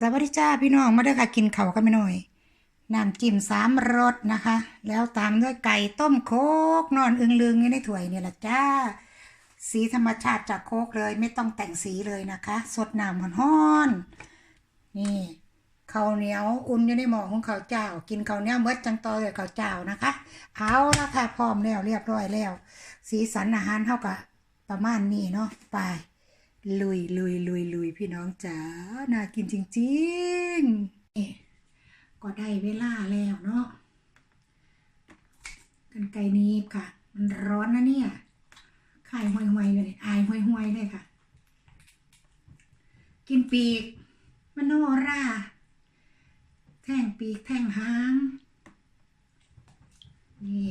สวัสดีจ้าพี่น้องมาเด้อค่ะกินเขากันไม่หน่อยน้ำจิ้มสามรสนะคะ แล้วตามด้วยไก่ต้มโคกนอนอึงลึงยู่ในถ้วยเนี่ยแหละจ้า สีธรรมชาติจากโคกเลยไม่ต้องแต่งสีเลยนะคะ สดน้ำหอนๆนี่ข้าวเหนียวอุ่นอยู่ในหม้อของข้าวเจ้า กินข้าวเหนียวเมดจังต่อเลยข้าวเจ้านะคะ เอาละค่ะพร้อมแล้วเรียบร้อยแล้ว สีสันอาหารเท่ากับประมาณนี้เนาะไป ลุยลุยลุยลุยพี่น้องจ๋าน่ากินจริงๆเอ๊ก็ได้เวลาแล้วเนาะกันไก่นีบค่ะ มันร้อนนะเนี่ยไข่ห่วยๆเลยอายห่วยๆเลยค่ะ กินปีกมโนราแท่งปีกแท่งหาง นี่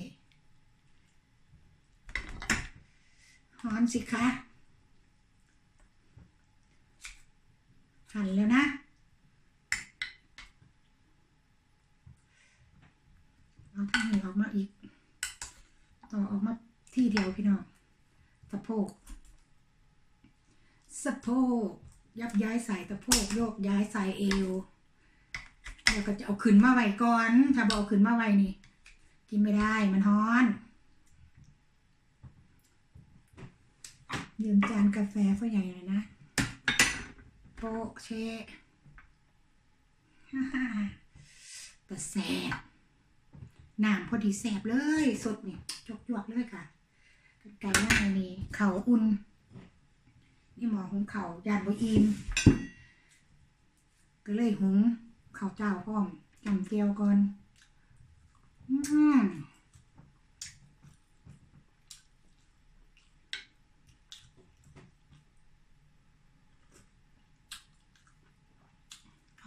หอมสิคะ หั่นแล้วนะ เอาที่นี่ออกมาอีก ต่อออกมาที่เดียวพี่น้อง สะโพก สะโพก ยับย้ายใส่สะโพกโยกย้ายใส่เอวแล้วก็จะเอาขึ้นมาไว้ก่อน ถ้าบอกเอาขึ้นมาไว้นี่ กินไม่ได้มันฮ้อนยืมจานกาแฟพ่อใหญ่หน่อยนะ โปะเชะแต่แสบน้ำพอดีแสบเลย สดนี่จกจวกเลยค่ะไก่ย่างอันนี้เข่าอุ่น นี่หมอหุงเข่ายานบอินก็เลยหุงข้าเจ้าพร้อมจำเกียวก่อน อืม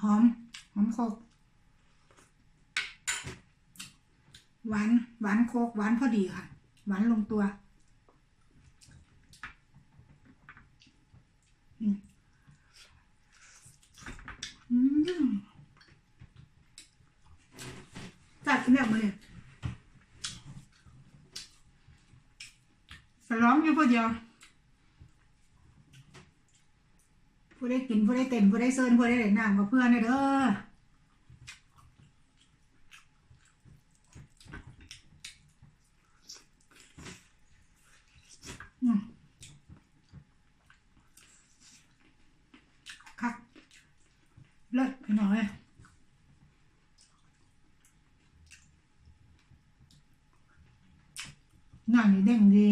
หอม หอมโคก หวาน หวานโคก หวานพอดีค่ะ หวานลงตัว อืมจัดกินแบบมาเลยสร้องอยู่พอดียว ผู้ได้กินผู้ได้เต็มผู้ได้เซิร์นผู้ได้เล่นน้ำกับเพื่อนเลยเด้อมคักเลิศไปหน่อยหน้านี่เด้งดี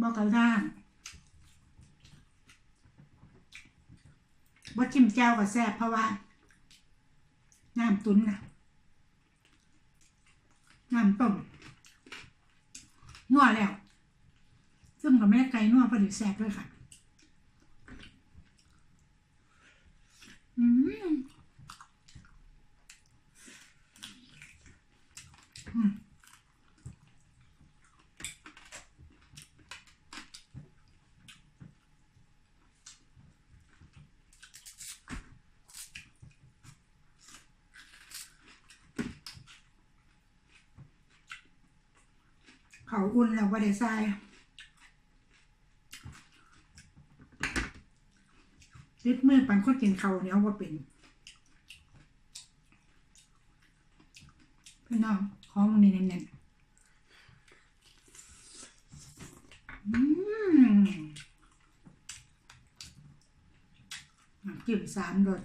บอกกระด้าง บ่จิ้มแจ่วกับแซ่บเพราะว่า น้ำตุ้นนะน้ำต้มนัวแล้ว ซึ่งกับแม่ไก่นัวพอดีแซ่บด้วยค่ะ อืมอืม เขาอุ่นแล้วว่าได้ใส่ลิดมือปันคนกินเขาเนี้ยว่าเป็นพี่น้องขอมันนี่แน่นๆอืมจิ้มสามรส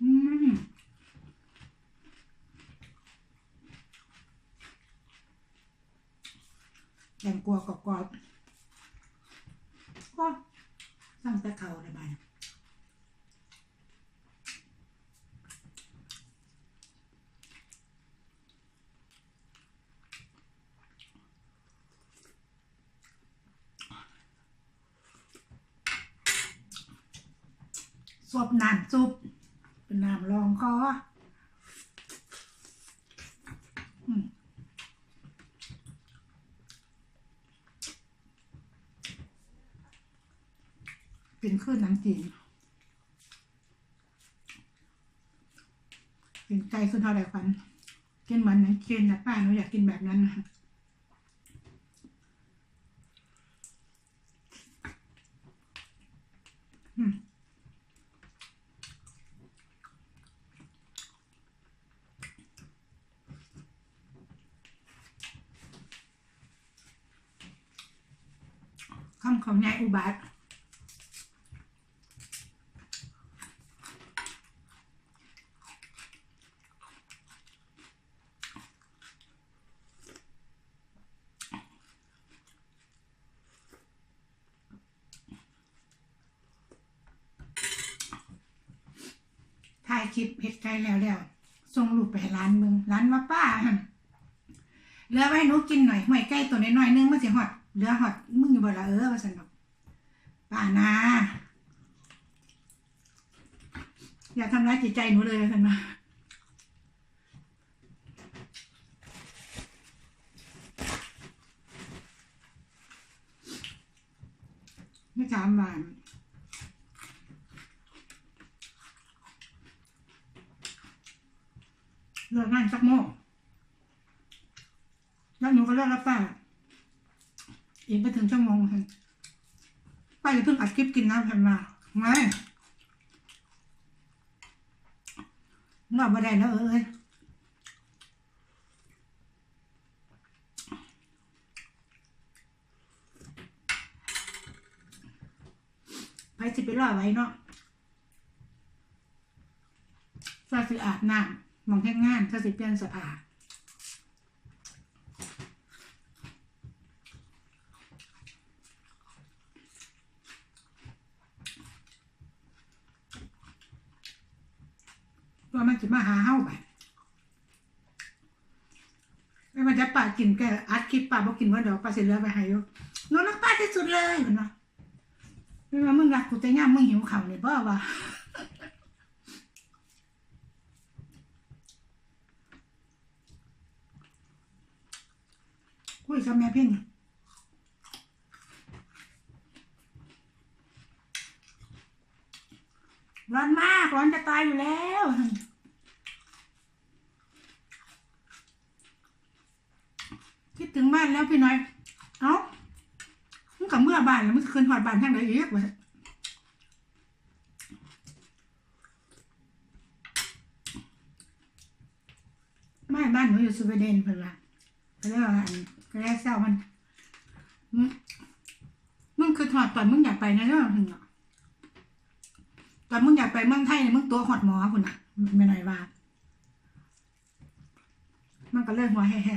อืม แตงกวกรอบๆก็สั่งแต่เขาได้บ้างซบน้ำซุป เป็นขึ้นหนังจีนเป็นไก่ขึ้นเท่าไรควันกินเหมือนหนังจีนนะป้าหนูอยากกินแบบนั้นนะอืมคำของนายอุบาท คลิปเฮ็ดไก่แล้วแล้วส่งรูปไปให้ร้านมึงร้านว่าป้าเหลือไว้ให้หนูกินหน่อยห่วยไก่ตัวน้อยๆนึงมันสิฮอดเหลือฮอดมึงอยู่บ่ละเออว่าซั่นดอกป้านาอย่าทำร้ายจิตใจหนูเลยสันมาไม่ถามว่า เลิกงานสักโมงแล้วหนูก็เลิกรับป้าอีกไปถึงชั่วโมงค่ะป้าอย่าเพิ่งอัดคลิปกินน้ำพันมาไงรอบมาได้แล้วเอ้ยไปสิไปรอไว้เนาะถ้าสิอาบน้ำ มองแค่งานถ้าสิเปลี่ยนสภาว่ามันจะมาหาเฮาไปไม่มันจะป่ากินแกอัดคลิปป่าบอกกินว่าเดี๋ยวป่าเสร็จแล้วไปห้อยู่หนูรักป้าที่สุดเลยเห็นไหมไม่ว่ามึงรักกูแต่ย่ามมึงหิวข่าวเนี่ยบ่าวะ ยกับแม่เพ่งร้อนมาก ร้อนจะตายอยู่แล้วคิดถึงบ้านแล้วพี่น้อย เอ้ามึงกับเมื่อบ้านแล้วมึงคืนหอดบ้านทางไหนอีกวะไม่บ้านหนูอยู่สวีเดนเพิ่อนละก็เลยว่าอัน ก็เลยแซวมันมึงคือถอดตอนมึงอยากไปนะเรื่องหนึ่งอะตอนมึงอยากไปเมืองไทยเนี่ยมึงตัวหอดหมอคุณอะไม่หน่อยว่า มันก็เลิกหัวแห่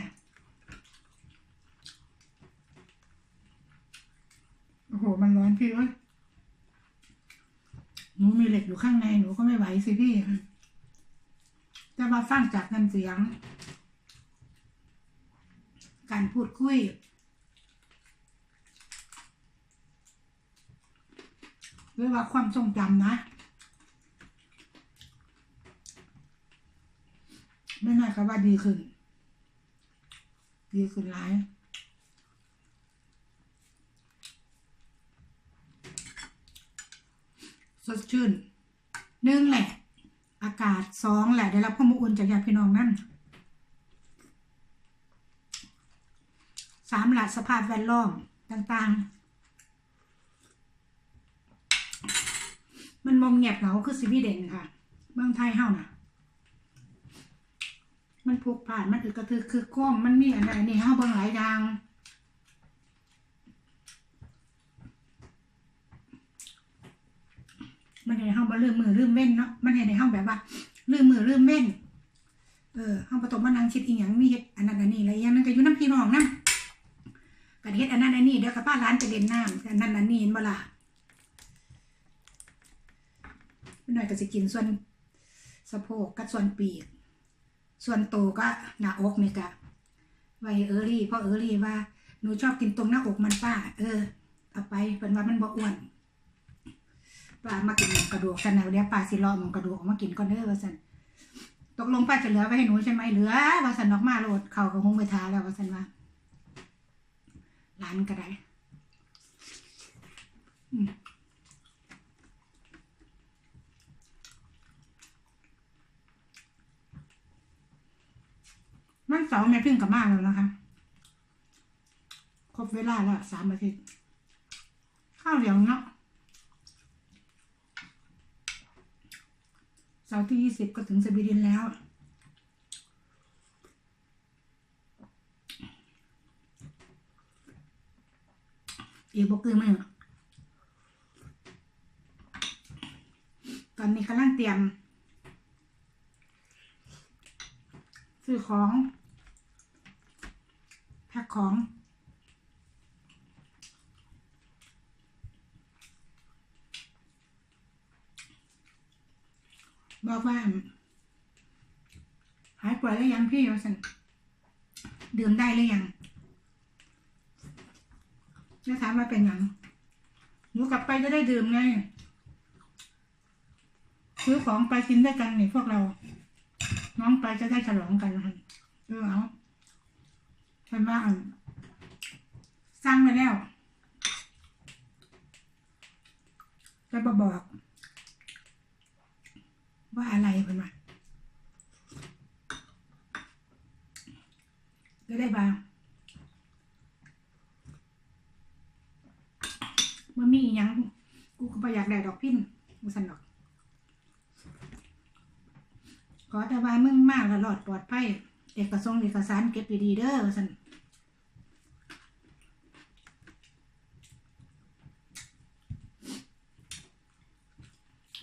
โอ้โห มันร้อนพี่เอ้ยหนูมีเหล็กอยู่ข้างในหนูก็ไม่ไหวสิพี่ แต่ว่าฟังจากน้ำเสียง การพูดคุย หรือว่าความทรงจำนะไม่น่าก็ว่าดีขึ้น ดีขึ้นหลายสดชื่นหนึ่งแหละ อากาศสองแหละ ได้รับความอบอุ่นจากญาติพี่น้องนั่นามหลักสภาพแวดล้อมต่างๆ มันมองเงียบเหงาคือสวีเดนค่ะ เมืองไทยเฮาน่ะ มันผูกผ่านมันอึกกระทึกคือก้มมันมีอะไรนี่เฮาเบิ่งหลายอย่างมันเห็นเฮาบ่ลืมมือลืมเว้นเนาะ มันเห็นในเฮาแบบว่า ลืมมือลืมเว้น เออเฮาบ่ต้องมานังคิดอีหยังมีเฮ็ดอันนั้นอันนี้อะไรอย่างนั้นก็อยู่น้ำพี่น้องนำ กันเฮ็ดอันนั้นอันนี้เดี๋ยวกับป้าร้านจะเด่นน้ำอันนั้นอันนี้เห็นบ่ล่ะหน่อยก็สิกินส่วนสะโพกกับส่วนปีก ส่วนโตก็หน้าอกนี่กะไว้เออรี่เพราะเออรี่ว่าหนูชอบกินตรงหน้าอกมันป้า เออเอาไปเป็นว่ามันบ่อ้วนป้ามากินหมูกระดูกกันนะเดี๋ยวป้าสิรอหมูกระดูกออกมากินก่อนเด้อว่าซั่นตกลงป้าจะเหลือไว้ให้หนูใช่ไหมเหลือว่าซั่นออกมาโลดเขาก็คงไปทาแล้วว่าซั่นว่า ร้านก็ได้อืมมันเสาร์แม่พึ่งกลับมาแล้วนะคะ ครบเวลาแล้วสามอาทิตย์ ข้าวเหลียงเนาะเสาร์ที่ยี่สิบก็ถึงสวีเดนแล้ว อกบกคือมือตอนนี้กำลังเตรียม ซื้อของแพ็คของบอกว่าหายป่วยแล้วยังพี่ว่าสั่งดื่มได้หรือยัง แล้วถามว่าเป็นหยังหนูกลับไปจะได้ดื่มไงซื้อของไปกินด้วยกันนี่พวกเรา น้องไปจะได้ฉลองกันนะคะเออเอาฉันว่านสร้างไปแล้วจะบอบอก ว่าอะไรเพิ่นว่าก็ได้บาง มันมีอหยังกูก็ปอยากได้ดอกพินกูสันดอก ขอแต่ว่ามึงมากและหลอดปลอดภัยเอกสงเอกสารเก็บดีๆเด้อสัน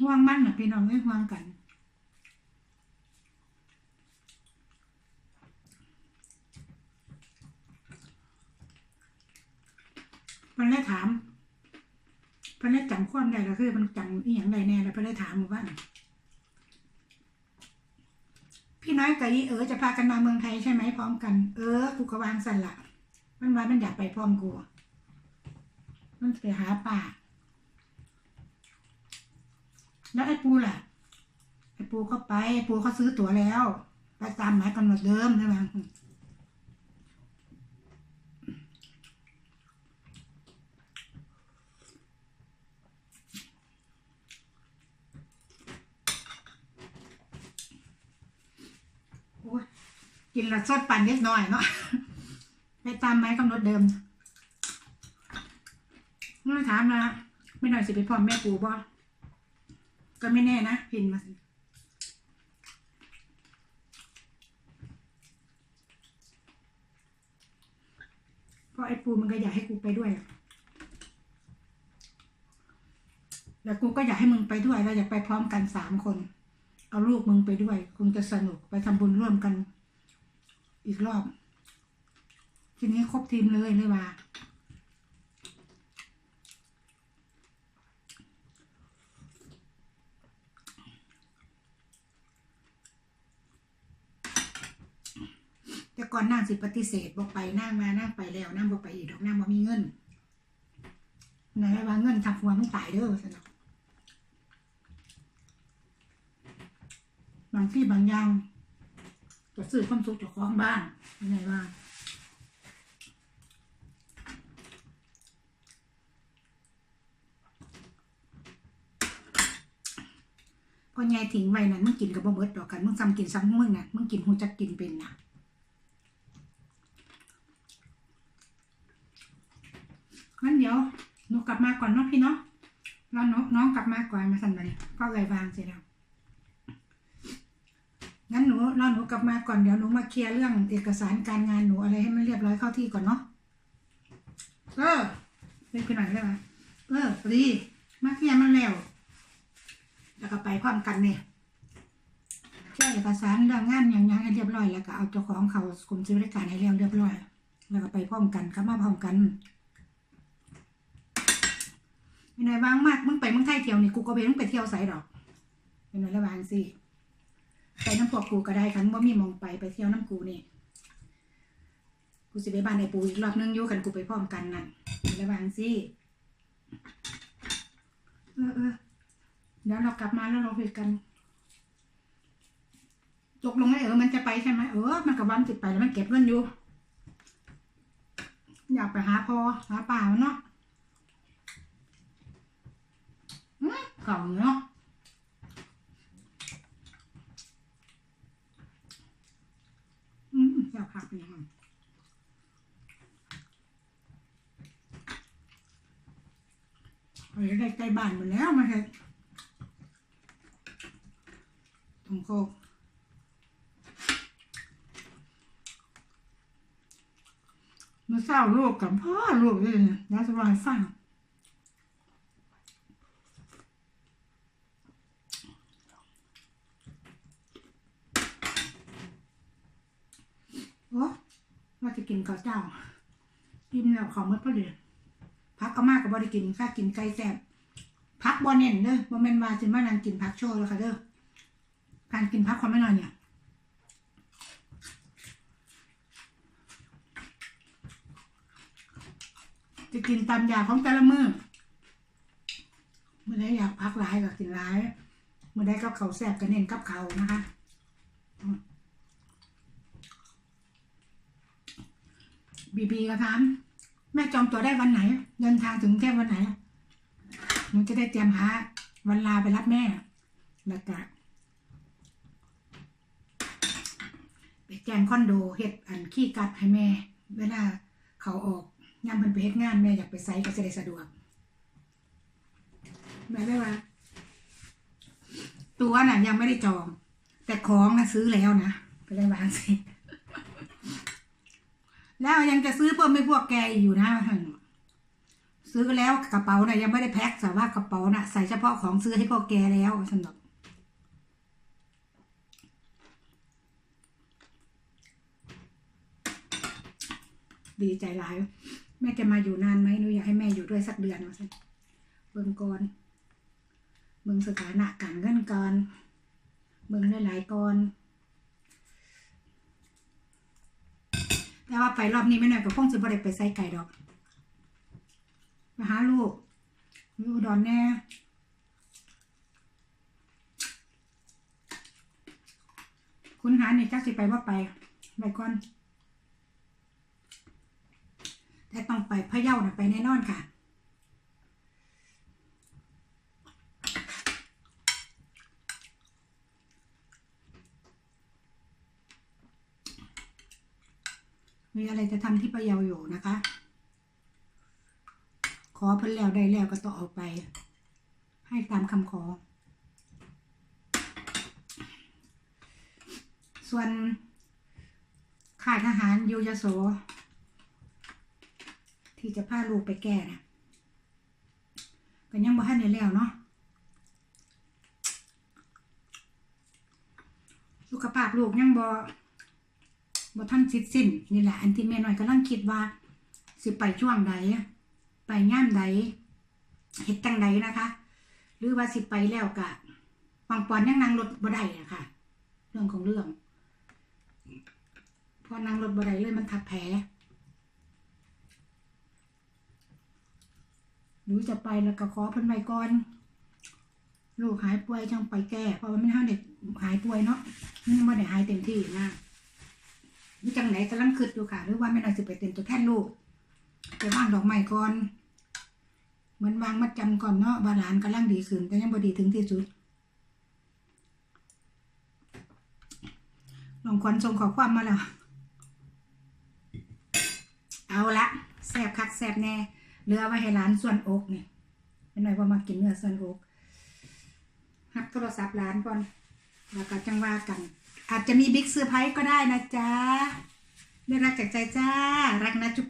ห่วงมันนะพี่น้องไม่ห่วงกัน มันได้ถาม พิ่นได้จำความได้ก็คือมันจำอีหยังได้แน่แล้วพิ่นได้ถามหมู่บ้านพี่น้อยกับอีเออจะพากันมาเมืองไทยใช่ไหมพร้อมกัน เออกูก็วางสั่นละมันว่ามันอยากไปพร้อมกูมันไปหาป่า แล้วไอ้ปูล่ะ ไอ้ปูก็ไปไอ้ปูเขาซื้อตั๋วแล้ว ไปตามหมายกำหนดเดิมใช่ไหมโอ้ย กินละสดปั่นนิดหน่อยเนาะไปตามหมายกำหนดเดิมเมื่อถามนะไม่หน่อยสิไปพร้อมแม่ปูบ่ก็ไม่แน่นะพินมาสิเพราะไอ้ปูมันก็อยากให้กูไปด้วยแล้วกูก็อยากให้มึงไปด้วยเราอยากไปพร้อมกันสามคน เอาลูกมึงไปด้วยคงจะสนุกไปทำบุญร่วมกัน อีกรอบ ทีนี้ครบทีมเลยเลยว่าแต่ก่อนนั่งสิปฏิเสธบอกไปนั่งมานั่งไปแล้วนั่งบอกไปอีกดอกนั่งบ่มีเงินไหนว่าเงินทำหัวมึงตายเด้อสนอกบางที่บางอย่าง จะซื้อความสุขจากของบ้านยังไงว่างพอไงทิ้งไว้นั่นมึงกินกับบ่เบิดดอกกันมึงซ้ำกินซ้ำมึงน่ะมึงกินหูจักกินเป็นน่ะงั้นเดี๋ยวหนูกลับมาก่อนเนาะพี่เนาะรอน้องน้องกลับมาก่อนมาสั่นไปก็เลยวางเสร็จแล้ว งั้นหนูรอหนูกลับมาก่อนเดี๋ยวหนูมาเคลียร์เรื่องเอกสารการงานหนูอะไรให้มันเรียบร้อยเข้าที่ก่อนเนาะเออเรียกไปหน่อยได้ไหมเออพอดีมาเคลียร์มันแล้ว แล้วก็ไปพร้อมกันเนี่ยเคลียร์เอกสารเรื่องงานอย่างยังให้เรียบร้อยแล้วก็เอาเจ้าของเขากรมบริการให้เรียบเรียบร้อย แล้วก็ไปพร้อมกันกลับมาพร้อมกันไม่นายว่างมากมึงไปมึงไทยเที่ยวนี่กูก็ไปมึงไปเที่ยวไสดอกเป็นนายระวางสิ ไปน้ำพวกกูก็ได้คันว่ามีมองไปไปเที่ยวน้ำกูนี่ กูสิไปบ้านไอ้ปูอีกรอบนึงอยู่กันกูไปพร้อมกันนั่นระวางสิเออเออเดี๋ยวเรากลับมาแล้วเราคุยกันตกลงไอ้เออมันจะไปใช่ไหมเออมันกับวันติดไปแล้วมันเก็บเงินอยู่ อยากไปหาพอหาป่ามันเนาะอืมเก่าเนาะ อืมอยากผักเนี่ยมันเฮ้ยได้ใกล้บ้านหมดแล้วมาเถอะตรงโคกเมื่อเศร้าลูกกับพ่อลูกเลยนะแล้วสบายฟัง จะกินข้าวเจ้ากินแล้วของมันพอดีพักก็มากกับ่ได้กินค่ากินไก่แซ่บพักบ่เน้นเด้อบ่แมนวาสิมานังกินพักโชว์แล้วค่ะเด้อการกินพักความไม่นอนเนี่ยจะกินตามอยากของแต่ละมือเมื่อใดอยากพักหลายก็กินหลายเมื่อใดกับเขาวแซ่บก็เน้นกับเขาวนะคะอืม บีบีก็ถาม แม่จองตัวได้วันไหน เดินทางถึงกรุงเทพวันไหนหนูจะได้เตรียมหาวันลาไปรับแม่แล้วก็ไปแจ้งคอนโดเฮ็ดอันขี้กัดให้แม่ เวลาเขาออกยามเพิ่นไปเฮ็ดงานแม่อยากไปไซก็จะได้สะดวกแม่ได้ว่า ตัวน่ะยังไม่ได้จอง แต่ของนะซื้อแล้วนะก็เลยวางสิ แล้วยังจะซื้อเพิ่มไม่พวกแกอีกอยู่นะซื้อแล้วกระเป๋าน่ะยังไม่ได้แพ็คแต่ว่ากระเป๋าน่ะใส่เฉพาะของซื้อให้พวกแกแล้วสำหรับดีใจหลาย แม่จะมาอยู่นานไหมหนูอยากให้แม่อยู่ด้วยสักเดือนว่าซั่นเบิ่งก่อนเบิ่งสถานะการเงินก่อนเบิ่งหลายๆก่อน แต่ว่าไปรอบนี้ไม่หน่อยก็คงจะบ่ได้ไปใส่ไก่ดอกมาหาลูกอยู่อุดอนแน่คุณหาเนี่ยจักสิไปว่าไปไปก่อนแต่ต้องไปพะเยานะไปแน่นอนค่ะ มีอะไรจะทำที่พะเยาอยู่นะคะ ขอเพิ่นแล้วได้แล้วก็ต้องเอาไป ให้ตามคำขอ ส่วนข่ายทหารยูยโส ที่จะพาลูกไปแก้นะก็ยังบ่ทันได้แล้วเนาะสุขภาพลูกยังบ่ บ่ทันสิทธิ์สิ้นนี่แหละ อันที่แม่น้อยกำลังคิดว่า สิไปช่วงใดไปย่ามใดเฮ็ดจังใดนะคะ หรือว่าสิไปแล้วกะปังปอนยังนั่งรถบ่ได้อะค่ะ เรื่องของเรื่อง พอนั่งรถบ่ได้เลยมันทับแผลหรือจะไปแล้วก็ขอเพิ่นไว้ก่อนลูกหายป่วยจังไปแก้ เพราะว่ามันเฮาเด็กหายป่วยเนาะมันบ่ได้หายเต็มที่นะ จังไหนกำลังคิดอยู่ค่ะ หรือว่าแม่น้อยสิไปเต็มตัวแทนลูกไปวางดอกไม้ก่อนเหมือนวางมัดจำก่อนเนาะว่าลานกำลังดีขึ้น แต่ยังบ่ดีถึงที่สุดลองควันส่งขอความมาแล้ว เอาละแซบคักแซบแน่เลือไว้ให้ร้านส่วนอกนี่เป็นหน่อยว่ามากินเนื้อส่วนอกหักโทรศัพท์ร้านก่อน แล้วก็จังว่ากัน อาจจะมีบิ๊กเซอร์ไพรส์ก็ได้นะจ๊ะได้รักจากใจจ้า รักนะจุ๊บ